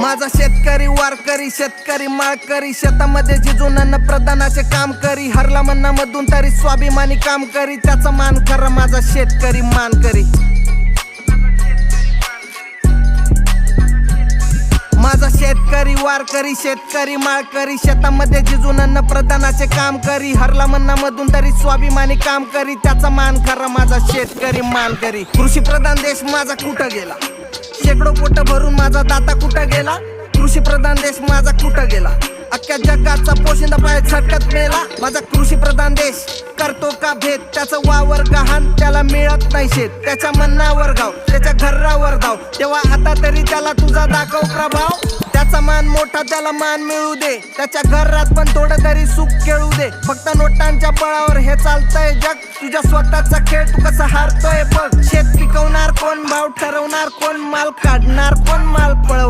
माझा शेतकरी वारकरी शेतकरी माळकरी शेतामध्ये जिजून अन्न प्रदानाचे काम करी हरला मधून तरी स्वाभिमानी काम करी त्याचा मान खरा माझा शेतकरी मान करी माझा शेतकरी वारकरी शेतकरी माळकरी शेतामध्ये जिजून अन्न प्रदानाचे काम करी हरला मधून तरी स्वाभिमानी काम करी त्याचा मान खरा माझा शेतकरी मान करी कृषी प्रधान देश माझा कुठं गेला? शेकडो पोट भरून माझा दाता कुठं गेला? कृषी प्रधान देश माझा कुठं गेला? अख्ख्या जगाचा पोशिंदा पाय झटकत मेला. माझा कृषी प्रधान देश करतो का भेद? त्याचा वावर गहाण त्याला मिळत नाही शेत. त्याच्या मन्नावर गाव त्याच्या घरावर धाव. तेव्हा आता तरी त्याला तुझा दाखव प्रभाव. त्याचा मान मोठा त्याला मान मिळू दे. त्याच्या घरात पण थोडं तरी सुख खेळू दे. फक्त नोटांच्या बळावर हे चालतंय जग. तुझ्या स्वतःचा खेळ तू कसा हारतोय बघ. शेत पिकवणार कोण भाव ठरवणार कोण माल काढणार कोण माल पळव